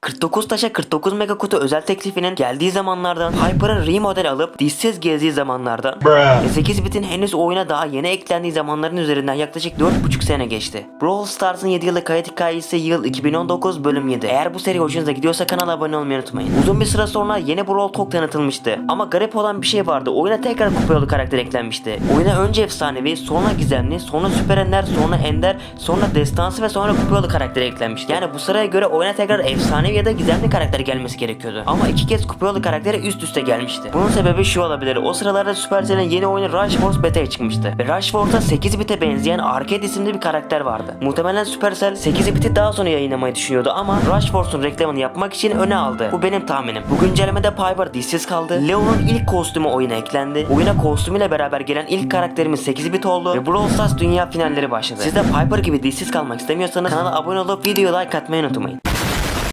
49 taşa 49 mega kutu özel teklifinin geldiği zamanlardan Hyper'ın remodel alıp dişsiz gezdiği zamanlardan Bruh. ve 8 bitin henüz oyuna daha yeni eklendiği zamanların üzerinden yaklaşık 4,5 sene geçti. Brawl Stars'ın 7 yıllık kayıt hikayesi yıl 2019 bölüm 7. Eğer bu seri hoşunuza gidiyorsa kanala abone olmayı unutmayın. Uzun bir süre sonra yeni Brawl Talk tanıtılmıştı. Ama garip olan bir şey vardı. Oyuna tekrar kupa yolu karakter eklenmişti. Oyuna önce efsanevi, sonra gizemli, sonra süper ender, sonra ender, sonra destansı ve sonra kupa yolu karakteri eklenmişti. Yani bu sıraya göre oyuna tekrar ya da gizemli karakter gelmesi gerekiyordu. Ama iki kez kupa yolu karakteri üst üste gelmişti. Bunun sebebi şu olabilir. O sıralarda Supercell'in yeni oyunu Rush Force beta'ya çıkmıştı. Ve Rush Force'a 8 bite benzeyen Arcade isimli bir karakter vardı. Muhtemelen Supercell 8 biti daha sonra yayınlamayı düşünüyordu ama Rush Force'un reklamını yapmak için öne aldı. Bu benim tahminim. Bu güncellemede Piper dişsiz kaldı. Leon'un ilk kostümü oyuna eklendi. Oyuna kostümüyle beraber gelen ilk karakterimiz 8 bit oldu ve Brawl Stars dünya finalleri başladı. Siz de Piper gibi dişsiz kalmak istemiyorsanız kanala abone olup videoya like atmayı unutmayın.